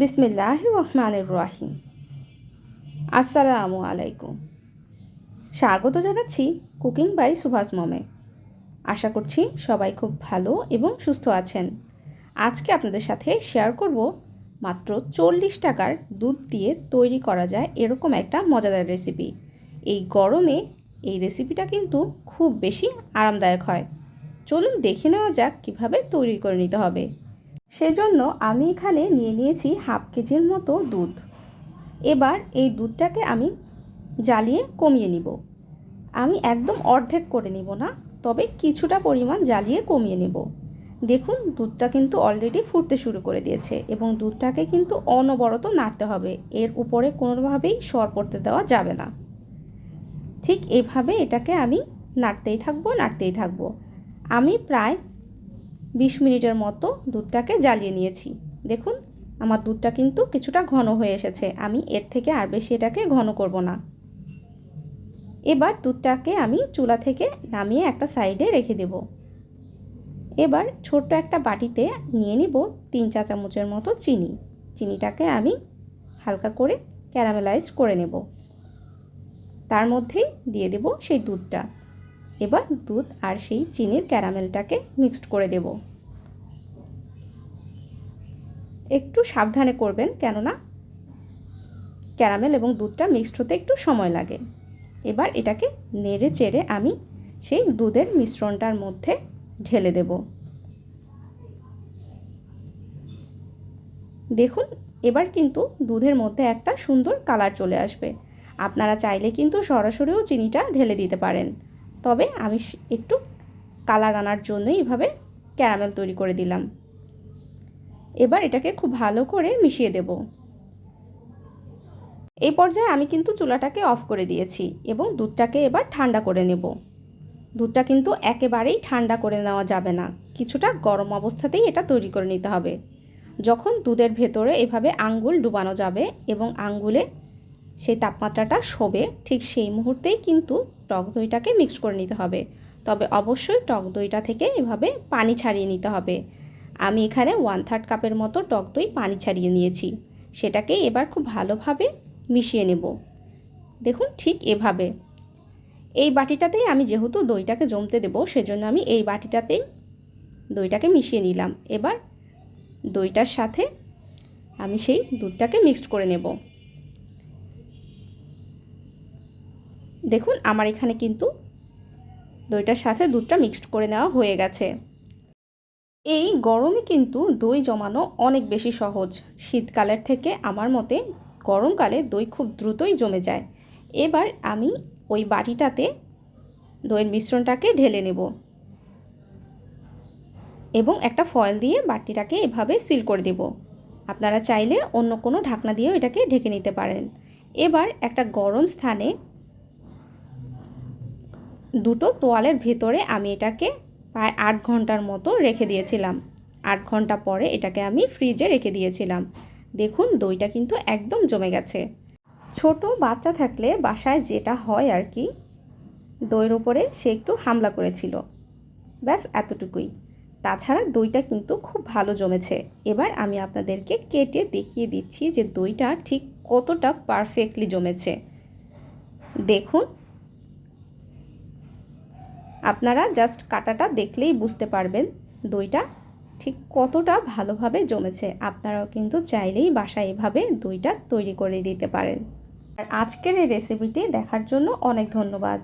বিসমিল্লাহ রহমানের রাহিম আসসালামু আলাইকুম। স্বাগত জানাচ্ছি কুকিং বাই সুভাষ মমে। আশা করছি সবাই খুব ভালো এবং সুস্থ আছেন। আজকে আপনাদের সাথে শেয়ার করব মাত্র চল্লিশ টাকার দুধ দিয়ে তৈরি করা যায় এরকম একটা মজাদার রেসিপি। এই গরমে এই রেসিপিটা কিন্তু খুব বেশি আরামদায়ক হয়। চলুন দেখে নেওয়া যাক কীভাবে তৈরি করে নিতে হবে। সেজন্য আমি এখানে নিয়ে নিয়েছি হাফ কেজির মতো দুধ। এবার এই দুধটাকে আমি জ্বালিয়ে কমিয়ে নিব। আমি একদম অর্ধেক করে নিব না, তবে কিছুটা পরিমাণ জ্বালিয়ে কমিয়ে নেব। দেখুন, দুধটা কিন্তু অলরেডি ফুটতে শুরু করে দিয়েছে এবং দুধটাকে কিন্তু অনবরত নাড়তে হবে। এর উপরে কোনোভাবেই সর পড়তে দেওয়া যাবে না। ঠিক এভাবে এটাকে আমি নাড়তেই থাকব নাড়তেই থাকব। আমি প্রায় বিশ মিনিটের মতো দুধটাকে জ্বালিয়ে নিয়েছি। দেখুন, আমার দুধটা কিন্তু কিছুটা ঘন হয়ে এসেছে। আমি এর থেকে আর বেশি এটাকে ঘন করব না। এবার দুধটাকে আমি চুলা থেকে নামিয়ে একটা সাইডে রেখে দেব। এবার ছোট্ট একটা বাটিতে নিয়ে নিব তিন চা চামচের মতো চিনি। চিনিটাকে আমি হালকা করে ক্যারামেলাইজ করে নেব। তার মধ্যেই দিয়ে দেব সেই দুধটা। এবার দুধ আর সেই চিনির ক্যারামেলটাকে মিক্সড করে দেব। একটু সাবধানে করবেন, কেননা ক্যারামেল এবং দুধটা মিক্সড হতে একটু সময় লাগে। এবার এটাকে নেড়ে চেড়ে আমি সেই দুধের মিশ্রণটার মধ্যে ঢেলে দেব। দেখুন, এবার কিন্তু দুধের মধ্যে একটা সুন্দর কালার চলে আসবে। আপনারা চাইলে কিন্তু সরাসরিও চিনিটা ঢেলে দিতে পারেন। তবে আমি একটু কালার আনার জন্য এইভাবে ক্যারামেল তৈরি করে দিলাম। এবার এটাকে খুব ভালো করে মিশিয়ে দেব। এই পর্যায়ে আমি কিন্তু চুলাটাকে অফ করে দিয়েছি এবং দুধটাকে এবার ঠান্ডা করে নেব। দুধটা কিন্তু একেবারেই ঠান্ডা করে নেওয়া যাবে না। কিছুটা গরম অবস্থাতেই এটা তৈরি করে নিতে হবে। যখন দুধের ভেতরে এভাবে আঙ্গুল ডুবানো যাবে এবং আঙ্গুলে সেই তাপমাত্রাটা শোবে, ঠিক সেই মুহূর্তেই কিন্তু টক দইটাকে মিক্স করে নিতে হবে। তবে অবশ্যই টক দইটা থেকে এভাবে পানি ছাড়িয়ে নিতে হবে। আমি এখানে ওয়ান থার্ড কাপের মতো টক দই পানি ছাড়িয়ে নিয়েছি। সেটাকে এবার খুব ভালোভাবে মিশিয়ে নেব। দেখুন ঠিক এভাবে। এই বাটিটাতেই আমি যেহেতু দইটাকে জমতে দেব, সেজন্য আমি এই বাটিটাতেই দইটাকে মিশিয়ে নিলাম। এবার দইটার সাথে আমি সেই দুধটাকে মিক্সড করে নেব। দেখুন, আমার এখানে কিন্তু দইটার সাথে দুধটা মিক্সড করে নেওয়া হয়ে গেছে। এই গরমে কিন্তু দই জমানো অনেক বেশি সহজ। শীতকালের থেকে আমার মতে গরমকালে দই খুব দ্রুতই জমে যায়। এবার আমি ওই বাটিটাতে দইয়ের মিশ্রণটাকে ঢেলে নেব এবং একটা ফয়েল দিয়ে বাটিটাকে এভাবে সিল করে দেব। আপনারা চাইলে অন্য কোনো ঢাকনা দিয়েও এটাকে ঢেকে নিতে পারেন। এবার একটা গরম স্থানে দুটো তোয়ালের ভেতরে আমি এটাকে প্রায় আট ঘণ্টার মতো রেখে দিয়েছিলাম। আট ঘণ্টা পরে এটাকে আমি ফ্রিজে রেখে দিয়েছিলাম। দেখুন, দইটা কিন্তু একদম জমে গেছে। ছোট বাচ্চা থাকলে বাসায় যেটা হয় আর কি, দইয়ের ওপরে সে একটু হামলা করেছিল। ব্যাস, এতটুকুই। তাছাড়া দইটা কিন্তু খুব ভালো জমেছে। এবার আমি আপনাদেরকে কেটে দেখিয়ে দিচ্ছি যে দইটা ঠিক কতটা পারফেক্টলি জমেছে। দেখুন আপনারা জাস্ট কাটাটা দেখলেই বুঝতে পারবেন দইটা ঠিক কতটা ভালোভাবে জমেছে। আপনারাও কিন্তু চাইলেই বাসায় এভাবে দইটা তৈরি করে দিতে পারেন। আর আজকের এই রেসিপিটি দেখার জন্য অনেক ধন্যবাদ।